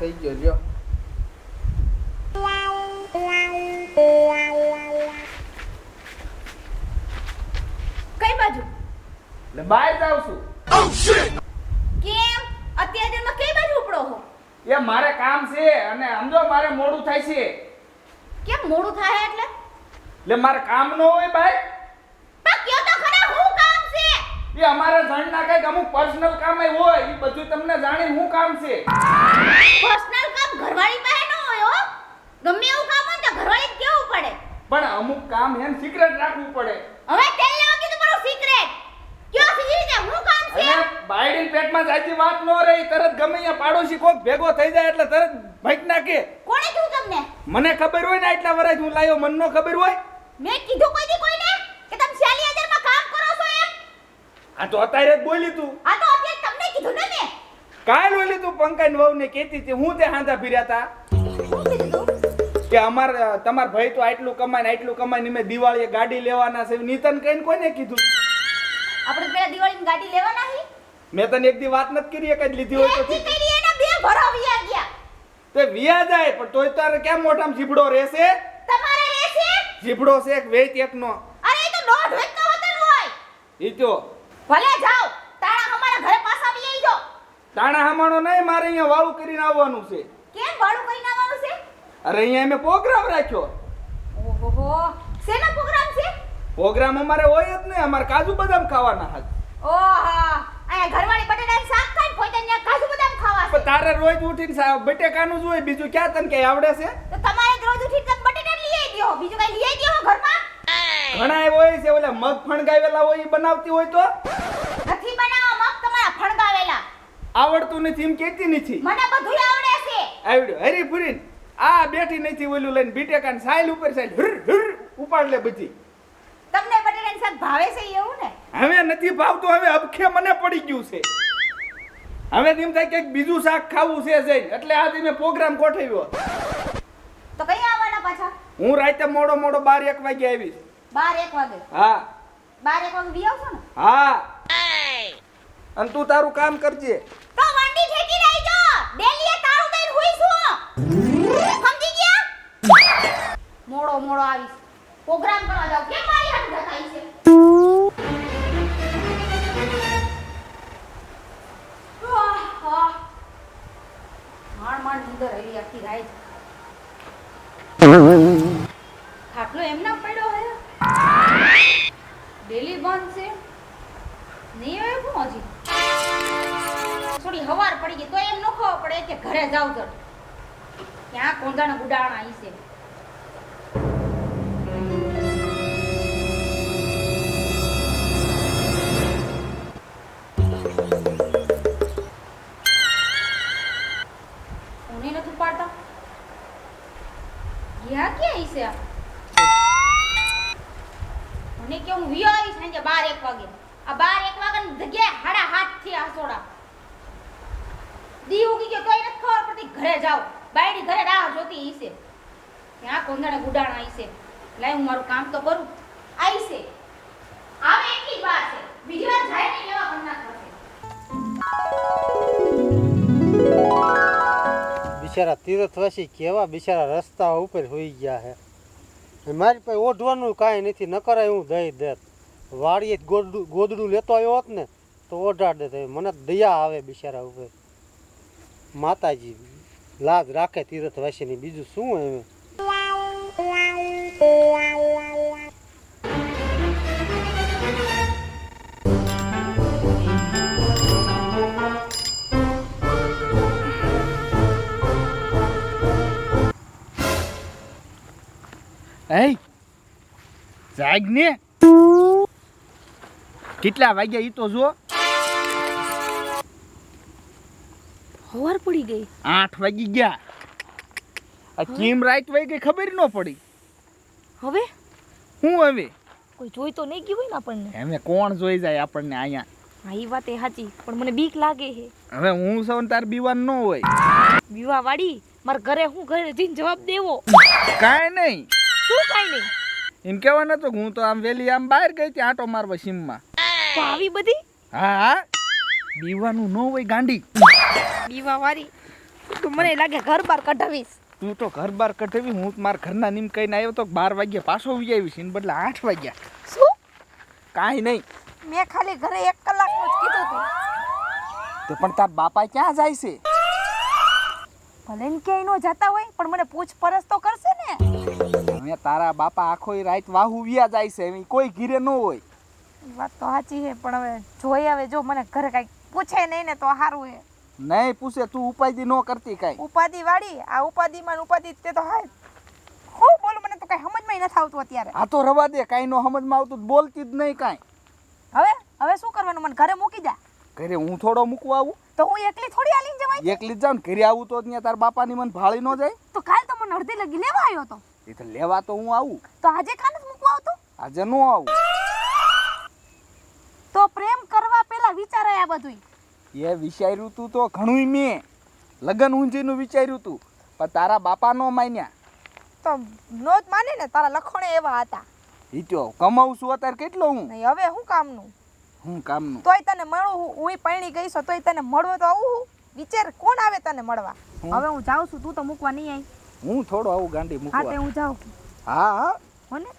થઈ ગયો લ્યો. કઈ બાજુ? એટલે બહાર જાઉં છું. કેમ? અત્યારે તમે કઈ બાજુ ઉપડો હો? એ મારે કામ છે અને સમજો મારે મોડું થાય છે. કેમ મોડું થાય એટલે? એટલે મારે કામ ન હોય ભાઈ પણ કયો તો ખરા હું કામ છે એ અમારા જણના કંઈક અમુક પર્સનલ કામ હોય એ બધું તમને જાણીને શું કામ છે? પર્સનલ કામ ઘરવાળી પાસે ન હોય હો. ગમે એવું કામ હોય તો ઘરવાળી કેવું પડે. પણ અમુક કામ એમ સિક્રેટ રાખવું પડે. હવે તેલ લેવા કીધું પણ સિક્રેટ કયો સીધી રીતે હું કામ છે? અને બાયડી પેટમાં જાતી વાત ન રહી. તરત ગમે અહીંયા પાડોશી કોક ભેગો થઈ જાય એટલે તરત ભાઈક નાખે. કોણે કીધું તમને? મને ખબર હોય ને એટલા વર્ષ હું લાયો મન નો ખબર હોય? મેં કીધું કોઈ દી કોઈને કે તમે ચાલી હજારમાં કામ કરો છો એમ આ તો અત્યારે જ બોલી તું. આ તો અત્યારે તમને કીધું ને મેં. કાલ બોલી તું પંકજ વહુ ને કેતી હતી હું તે હાંધા ફીર્યા હતા કે અમાર તમાર ભાઈ તો આટલું કમાય ને આટલું કમાય ને મેં દિવાળીએ ગાડી લેવાના છે નીતન કહીને કોઈને કીધું? આપણે પેલા દિવાળીની ગાડી લેવાના હી. મેં તને એક દી વાત નથી કરી એક જ લીધી હોય તો કરી એના બે ભરાવ્યા ગયા. તે વિયા જાય પણ તોય તારે કેમ મોઢામાં જીબડો રહેશે? તમારે રહેશે? જીબડો છે એક વેચ એકનો. અરે એ તો દોઢ વેચતો હોતન હોય. ઈ તો ભલે જાઓ તાણા અમારા ઘરે પાછા આવી જઈજો તાણા હમાણો નહીં મારે અહીંયા વાળું કરીને આવવાનું છે. કેમ ભાડું કરીને આવવાનું છે? અરે અહીંયા અમે પ્રોગ્રામ રાખ્યો. ઓહો શેનો પ્રોગ્રામ છે? પ્રોગ્રામ અમારે હોય જ નહીં અમારે કાજુ બદામ ખાવાના હાથ ઓહા અહીંયા ઘરવાળી બટેટાની શાક ખાય પોતે ત્યાં કાજુ બદામ ખાવા છે. તારે રોજ ઉઠીને સાહેબ બટેકાનું જ હોય બીજું ક્યાં તને કઈ આવડે છે? તો તમારે રોજ ઉઠીને બટેટા લઈ આવી બીજું કઈ લઈ આવી ઘરમાં? ઘણા એ હોય છે ઓલા મગ ફણગાવેલા હોય એ બનાવતી હોય તો? નથી બનાવવા મગ તમારા ફણગાવેલા. આવડતું નથી એમ કેતી નથી. મને બધું આવડે છે. આવડ્યું. હરી ફરીને આ બેઠી નથી ઓલું લઈને બીટેકાન સાઈલ ઉપર સાઈલ હર હર ઉપાડ લે બધી. તમને બટેટાનું શાક ભાવે છે એવું ને? હવે નથી ભાવતું હવે અબખે મને પડી ગયું છે. હવે એમ થાય કે બીજું શાક ખાવું છે જઈને એટલે આજે મેં પ્રોગ્રામ ગોઠવ્યો. તો કઈ આવવાના પાછા? હું રાતે મોડો મોડો બાર એક વાગે આવીશ. બાર એક વાગે. હા. બાર એક વાગે બી આવશો ને? હા. અને તું તારું કામ કરજે. તો વંડી ઠેકી રહી જો. ડેલીએ તાળું દઈને હુઈ છું સમજી ગયા? મોડો મોડો આવીશ. પ્રોગ્રામ કરવા જાવ કેમ મારી હાથ ધકાઈ છે? માણ માંડ નીંદર આવી આખી રાત ખાટલો એમના પડ્યો હે ડેલી બંધ છે આવે થોડી હવાર પડી ગઈ, તો એમ ન ખબર પડે કે ઘરે જાવ જડ ક્યાં કોંધાણ ગુડાણા આવી છે. મને કે હું વિયો આવી બાર એક વાગે. આ બાર એક વાગ્યાની જગ્યાએ હાડા હાથથી આસોડા દી ઉગી ગયો તોય નથી ખબર પડતી, ઘરે જાવ બાયડી ઘરે રાહ જોતી હશે ત્યાં ગુડાણ આવી છે. લાય હું મારું કામ તો કરું. આવી છે. આવે એટલી વાર છે. બીજી વાર જાય નહીં એવા થશે બિચારા તીર્થવાસી કેવા બિચારા રસ્તા ઉપર હોઈ ગયા છે મારી પાસે ઓઢવાનું કાંઈ નથી ન કરાય હું દઈ દેત. વાડીએ જ ગોદડું ગોદડું લેતો આવ્યો હોત ને તો ઓઢાડ દેત હવે મને દયા આવે બિચારા ઉપર. માતાજી લાજ રાખે તીર્થવાસીની. બીજું શું એમ? Hey, ને કેટલા વાગ્યા ઈ તો જો હવાર પડી ગઈ. આઠ વાગી ગયા. આ કેમ રાત વાગી ગઈ ખબર ન પડી? હવે? હું હવે? કોઈ જોઈ તો નહીં ગયું હોય ને આપણને? એમે કોણ જોઈ જાય આપણને અહીંયા? હા એ વાત એ સાચી પણ મને બીક લાગે છે. હવે હું સૌ તાર બીવાન ન હોય. બીવા વાળી મારા ઘરે હું ઘરે જઈને જવાબ દેવો? કાંઈ નહીં. શું કાંઈ નહીં? એમ કહેવા નતો હું તો આમ વેલી આમ બહાર ગઈ ત્યાં આંટો મારવા સીમમાં. તો આવી બધી? હા હા. બીવાનું ન હોય ગાંડી. બીવા વાળી તો મને લાગે ઘર બાર કઢાવીશ. તું તો ઘર બાર કઢાવી હું માર ઘરના નીમ કહીને આવ્યો તો બાર વાગ્યા પાછો ઉઈ આવીશ ને બદલે આઠ વાગ્યા. શું? કાંઈ નહીં. મેં ખાલી ઘરે એક કલાકનું જ કીધું હતું તો પણ તાર બાપા ક્યાં જાય છે? ભલે ને ક્યાંય ન જતા હોય પણ મને પૂછપરછ તો કરશે ને. હવે તારા બાપા આખો રાત વાહુ વ્યા જાય છે કોઈ ઘીરે ન હોય. વાત તો સાચી છે પણ હવે જોઈ આવે જો મને ઘરે કઈ પૂછે નહીં ને તો સારું હે નહીં પૂછે તું ઉપાધિ ન કરતી કાંઈ. ઉપાધિ વાળી આ ઉપાધિમાં ને ઉપાધિ તે તો હાય. હું બોલું મને તો કઈ સમજમાં નથી આવતું અત્યારે. આ તો રવા દે કાંઈ નો સમજમાં આવતું બોલતી જ નહીં કાંઈ. હવે? હવે શું કરવાનું? મને ઘરે મૂકી જા. ઘરે હું થોડો મૂકવા આવું? તો હું એકલી થોડી આલી જવાય એકલી જ જાઉં ને ઘરે આવું તો ત્યાં તાર બાપાની મને ભાળી ન જાય? તો કાલ તો મને અડધી લગી લેવા આવ્યો તો. એ તો લેવા તો હું આવું. તો આજે કાન મૂકવા આવતો? આજે ન આવું તો પ્રેમ કરવા પેલા વિચારાય આ બધું એ વિચાર્યું તું તો ઘણું મેં. લગન ઊંજીનું વિચાર્યું તું પણ તારા બાપા નો માન્યા. તો નો જ માને ને તારા લખણે એવા હતા. ઈ તો કમાવું છું અત્યારે કેટલો હું? નહીં હવે હું કામનું? હું કામનું? તોય તને મળું હું પૈણી ગઈ છો તોય તને મળવો તો આવું હું. વિચાર કોણ આવે તને મળવા? હવે હું જાઉં છું તું તો મૂકવા નહીં આવી હું થોડો આવું ગાંડી હા તે હું જાઉં. હા હા. હો ને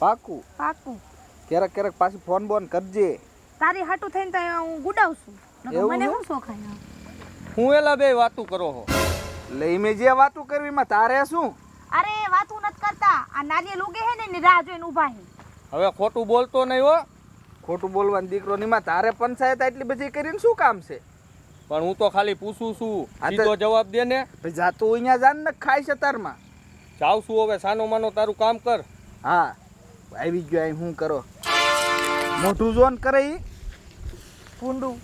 પાકું. પાકું. ક્યારેક ક્યારેક પાછી ફોન બોન કરજે. તારી હાટું થઈને તો હું ગુડાવશું નકર મને શું શોખ આયા? હું એલા બે વાતું કરો હો. એટલે મેં જે વાતું કરવી માં તારે શું? અરે વાતું નથી કરતા. આ નારિયેલ ઉગે હે ને એની રાહ જોઈને ઊભા હે હવે ખોટું બોલતો નહીં હો. ખોટું બોલવાનું દીકરો ની માં તારે પંચાયત એટલી બધી કરીને શું કામ છે? પણ હું તો ખાલી પૂછું છું. હા તો- સીધો જવાબ દે ને. ભાઈ જાતું અહીંયા જાન ને ખાય છે તારમાં જાઉં છું હવે સાનો માનો તારું કામ કર. હા આવી ગયો અહીં શું કરો. મોઢું જોન કરે ઈ. ભૂંડું.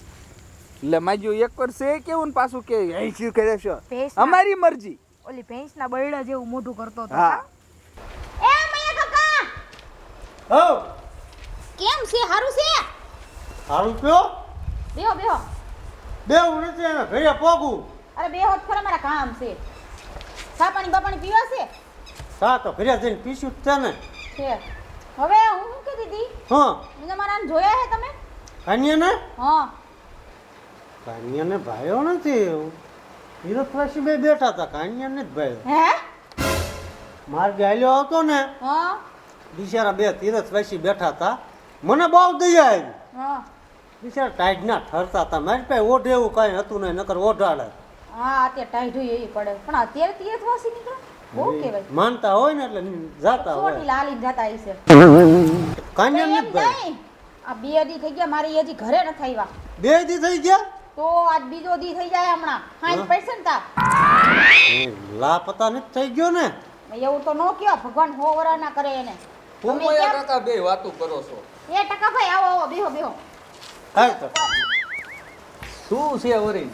એટલે માજો એક વાર છે કેવું ને પાછું કે અહીં કરે છે? અમારી મરજી. ઓલી ભેંસના બળડા જેવું મોઢું કરતો હતો હા. એ મૈયા કાકા! હો! કેમ છે? હારું છે? હારું કયો? બેહો બેહો. બે હું નથી એને ઘરે પોગું. અરે બેહો ખરા મારા કામ છે. સા પાણી બાપાણી પીવા છે? સા તો ઘરે જઈને પીશું જ છે ને. છે. હવે હું શું કહેતી હતી? હા. મને મારા જોયા હે તમે? કાન્યાને હા. કાન્યાને ભાયો નથી. વિરોધવાસી બે બેઠા હતા. કાન્યાને જ ભાયો. હે? માર્ગે હાલ્યો હતો ને હા. બિચારા બે તીરથવાસી બેઠા હતા. મને બહુ દયા આવી. હા. બિચારા ટાઈડના ઠરતા હતા. મારી પાસે ઓઢે એવું કાંઈ હતું નહીં નકર ઓઢાડે. હા અત્યારે ટાઈઢું એ પડે. પણ અત્યારે તીરથવાસી નીકળે? માનતા હોય ને એટલે જાતા હોય. લાલી જતા કાન્યાને એમ જ ભાઈ. આ બે દી થઈ ગયા મારી હજી ઘરે નથી આવ્યા. બે દી થઈ ગયા? તો આજ બીજો દી થઈ જાય હમણાં. હાઈ હા. પૈસા ને લાપતા નથી થઈ ગયો ને? એવું તો નો કયો ભગવાન હોવરા ના કરે એને. તમે કાકા બે વાતો કરો છો? એ ટકા ભાઈ આવો આવો બેહો બેહો. હાલ તો. શું છે વરી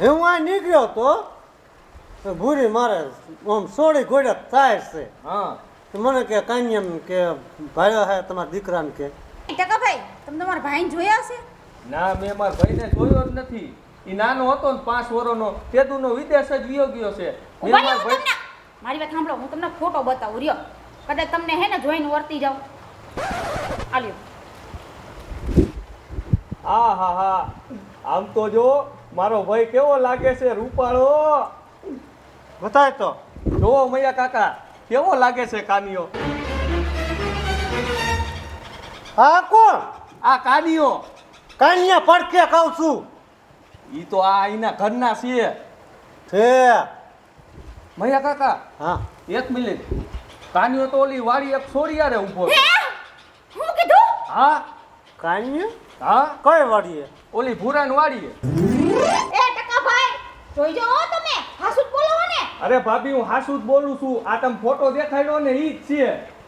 હું આ નીકળ્યો તો તો ભૂરી મારે આમ સોળી ઘોડે થાય છે. હા. તો મને કે કાન્યમ કે ભાઈ હે તમારા દીકરાને કે. ટકા ભાઈ તમે તમારા ભાઈને જોયા છે ના મેં મારા ભાઈને જોયો જ નથી. ઈ નાનો હતો ને પાંચ વર્ષનો તેદુનો વિદેશ જ વિયો ગયો છે. મેં ઊભા મારા હું ભાઈ તમને. મારી વાત સાંભળો હું તમને ફોટો બતાવું રહ્યો. કદાચ તમને હે ને જોઈને વર્તી જાવ. આલ્યો આ હા હા. આમ તો જો મારો ભાઈ કેવો લાગે છે રૂપાળો. બતાય તો. જોવો મૈયા કાકા કેવો લાગે છે કાનિયો? આ કોણ? આ કાનીઓ. કાન્યા પડખે કહું છું. ઈ તો આ એના ઘરના છે છે. મૈયા કાકા હા. એક મિનિટ. કાનિયો તો ઓલી વાડી એક છોડિયારે ઊભો છે. હું? કીધું? હા? કાનીઓ હા? કઈ વાડીએ? ઓલી ભૂરાન વાડીએ. એ ટકા ભાઈ જોઈ જો તમે. હાસુ બોલો ને. અરે ભાભી હું હાસુ જ બોલું છું. આ તમે ફોટો દેખાડ્યો ને ઈ જ છે.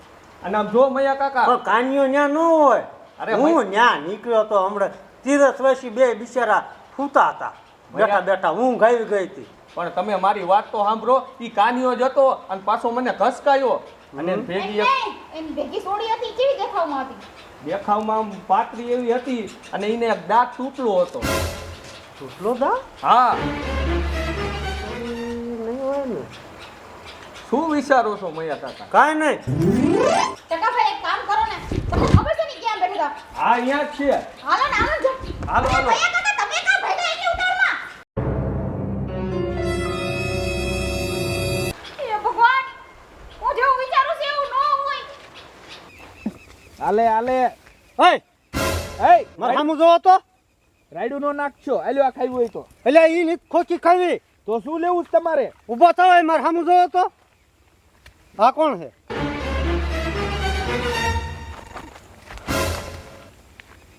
અને આમ જો મયા કાકા. પણ કાન્યો ન્યા ન હોય. અરે હું ન્યા નીકળ્યો તો હમણાં તીરથવાસી બે બિચારા સૂતા હતા. બેઠા બેઠા હું ગાઈ ગઈ હતી. પણ તમે મારી વાત તો સાંભળો ઈ કાનિયો જ હતો અને પાછો મને ઘસકાયો અને ભેગી એમ ભેગી સોડી હતી કેવી દેખાવમાં હતી? દેખાવમાં આમ પાતળી એવી હતી અને એને દાંત તૂટલો હતો. તૂટલો દાંત? હા. શું વિચારો છો મૈયા કાકા? કાંઈ નહીં. ચકાભાઈ એક કામ કરો ને. તમને ખબર છે ને ક્યાં બેઠા હા અહીંયા છીએ છે. હાલો ને આવો જ હાલો હાલો. આલે આલે ઓય એય મારા સામું જોવો તો. રાયડું નો નાખશો આલ્યો આ ખાવી હોય તો. એટલે ઈ ની ખોખી ખાવી. તો શું લેવું છે તમારે? ઊભો થાવ મારા સામું જોવો તો. આ કોણ છે?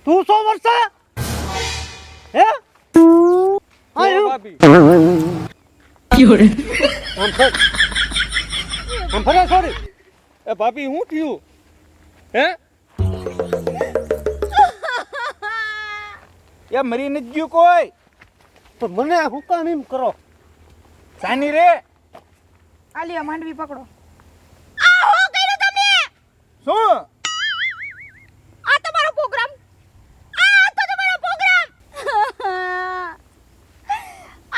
તું સો વર્ષે? હે? હા ભાભી. આમ ફર. સોરી એ ભાભી શું થયું? હે? એ મરી નથી ગયું કોઈ? તો મને હુકામ એમ કરો. સાની રે. આલિયા માંડવી પકડો. હું શું? આ તમારો પ્રોગ્રામ આ તો તમારો પ્રોગ્રામ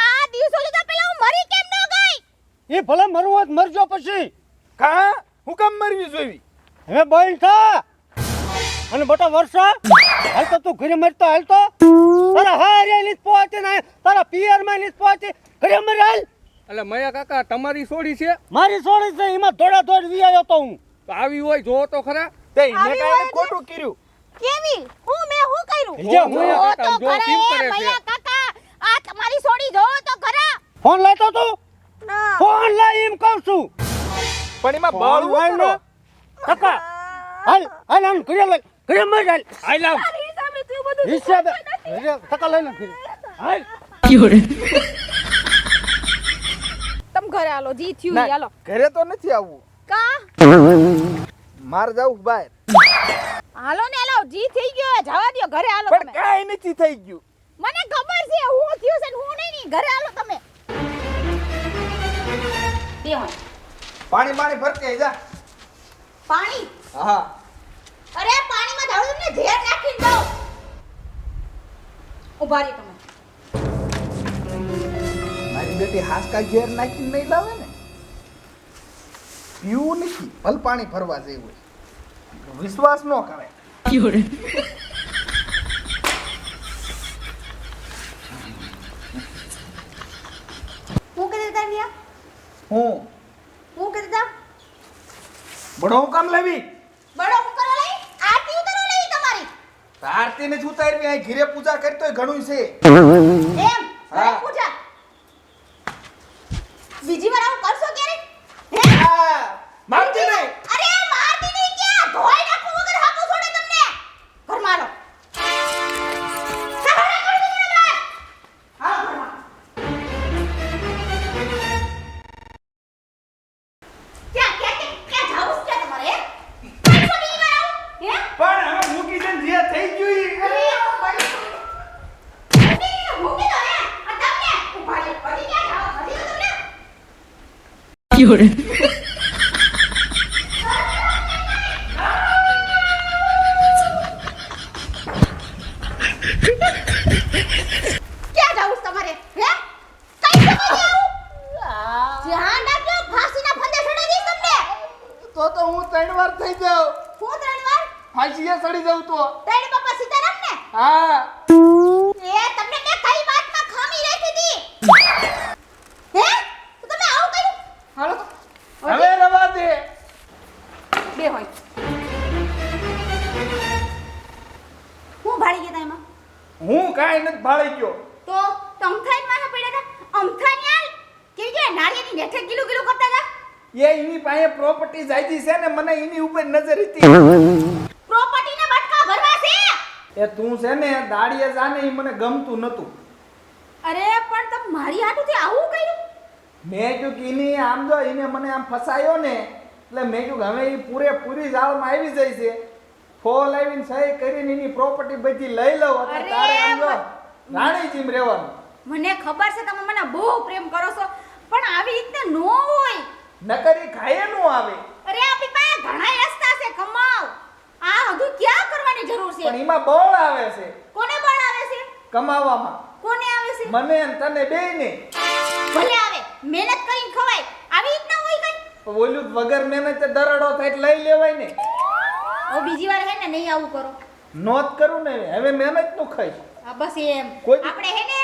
આ દિવસો લીધા પહેલા હું મરી કેમ ન ગઈ? એ ભલે મરવું હોય મરજો પછી. કા? હું કેમ મરવી જોઈ? હવે બોલ થા અને બટા વર્ષા? હાલ તો તું ઘરે મરતો હાલ તો. તારા હારે લીસ પહોંચે ના તારા પિયરમાં લીસ પહોંચે ઘરે મર હાલ. એટલે મયા કાકા તમારી સોડી છે? મારી સોડી છે એમાં દોડા દોડ વી આવ્યો તો હું. આવી હોય જો તો ખરા. તે એને આવી ખોટું કર્યું. કેવી? હું મેં હું કર્યું? જો, હું કાકા, તો જો કેમ કરે છે. કાકા આ તમારી સોડી જો તો ખરા. ફોન લેતો તું? ના. ફોન લઈ એમ કહું છું. પણ એમાં બળ હોય ને? કાકા હાલ હાલ આમ ઘરે લઈ ઘરે મર હાલ. હાલ આમ. હિસાબ સામે લઈ લે હાલ. હાલ તમ ઘરે હાલો જી થયું હાલો. ઘરે તો નથી આવવું. કા? જાવ જવું બહાર. હાલો ને હાલો જી થઈ ગયો જવા દ્યો ઘરે હાલો પણ કાઈ નથી થઈ ગયું. મને ખબર છે હું થયું છે હું નહીં ઘરે હાલો તમે. પાણી પાણી ભરતે જા. પાણી? હા. અરે પાણીમાં ધાડું ને ઝેર નાખી દો ઊભા રહી તમે. મારી બેટી હાસકા ઘેર નાખીને નહીં લાવે ને? પીવું નથી. ભલ પાણી ભરવા જેવું વિશ્વાસ ન કરે હું કહેતા હતા હું? હું કહેતા બડો હું કામ લેવી. બડો હું કરવા લઈ? આરતી ઉતારો લઈ તમારી. આરતી ને અહીં ઘીરે પૂજા કરી તોય ઘણું છે. એમ? હા. પૂજા? બીજી વાર આવું કરશો હા, માનતી નહીં. અરે મારતી નહીં ક્યાં? ધોઈ નાખું વગર હાપું છોડે તમને. ઘરમાં આલો સહારા કરી દો મને બહાર આવો ઘરમાં ક્યાં ક્યાં ક્યાં ક્યાં જાવું છે તમારે હે? કાંઈ છો બીજી વાર આવું હે પણ હવે મૂકી દે ને જે થઈ ગયું ઈ. અરે બડી મૂકી મૂકી દો હે આ તમને ઊભા રહી બધી ક્યાં જાવ બધી તો તમને ક્યાં જાવું છે તમારે હે કઈ સમય આવું ધ્યાન રાખજો ફાંસીના ફંદે ચડાવી દઈશ તમને તો તો હું ત્રણ વાર થઈ જાઉં હું ત્રણ વાર સડી જાઉં તો. તેડી બાપા સીતારામ ને? હા. એ તમને મેં કઈ વાતમાં ખામી રાખી હતી? હે? તો તમે આવું કર્યું? હાલો હવે રવા દે. બે હોય. હું ભાળી ગયા એમાં? હું કાઈ નથી ભાળી ગયો. તો તમથાઈ માં પડ્યા હતા અમથાઈ આલ કે કે નાળિયેરની નેઠે ગીલું કિલો કરતા હતા એ એની પાસે પ્રોપર્ટી જાયતી છે ને મને એની ઉપર નજર હતી પ્રોપર્ટીના બટકા ભરવા છે એ તું છે ને દાડીએ જાને એ મને ગમતું નતું. અરે પણ તમે મારી હાટુથી આવું કર્યું? મેં કીધું કે એની આમ જો એને મને આમ ફસાયો ને એટલે મેં કીધું કે હવે એ પૂરેપૂરી જાળમાં આવી જાય છે. ફોલ આવીને સહી કરીને એની પ્રોપર્ટી બધી લઈ લઉં એટલે તારે આમ જો રાણી જીમ રહેવાનું. મને ખબર છે તમે મને બહુ પ્રેમ કરો છો પણ આવી રીતે નો હોય. નકરી ખાયે નું આવે. અરે આપણી પાસે ઘણા રસ્તા છે કમાવ આ બધું ક્યાં કરવાની જરૂર છે? પણ એમાં બળ આવે છે. કોને બળ આવે છે? કમાવામાં. કોને આવે છે? મને અને તને બેયને. ભલે આવે મહેનત કરીને ખવાય. આવી રીતના હોય કઈ? બોલ્યું વગર મહેનત દરડો થાય એટલે લઈ લેવાય ને. ઓ બીજી વાર હે ને નહીં આવું કરો. નોત કરું ને હવે. મહેનતનું ખાઈશ. આ બસ એમ. આપણે હે ને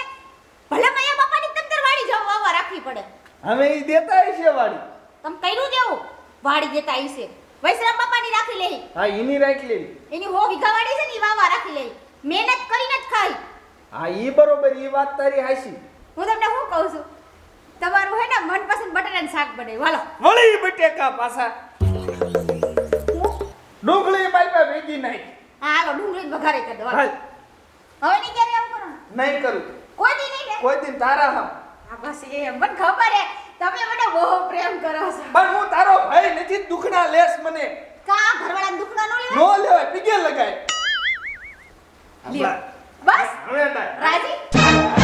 ભલે મયા બાપાની તંતર વાળી જાવ આવા રાખવી પડે. હવે એ દેતા છે વાળી તમે કર્યું દેવું વાડી દેતા હશે. વૈશ્રામ બાપાની રાખી લેહી હા એની રાખી લેહી એની હો વીઘાવાળી છે ને ઈ વાવા રાખી લેહી મહેનત કરીને જ ખાઈ. હા ઈ બરોબર ઈ વાત તારી હાસી હું તમને શું કહું છું? તમારું હે ને મનપસંદ બટાટાનું શાક બને વાલો વળી બટેકા પાછા. ડુંગળી બાઈપા ભેગી નહીં હા હાલો ડુંગળી વઘારે કરી દો હાલ. હવે નહીં ક્યારે આવું કરો નહીં કરું. કોઈ દી નહીં કોઈ દી તારા હા બસ એ મને ખબર હે. તમે મને બહુ પ્રેમ કરો છો. પણ હું તારો ભાઈ નથી દુખના લેસ મને. કા ઘરવાળા દુખના નો લેવાય? નો લેવાય પીગે લગાય. બસ. હવે રાજી?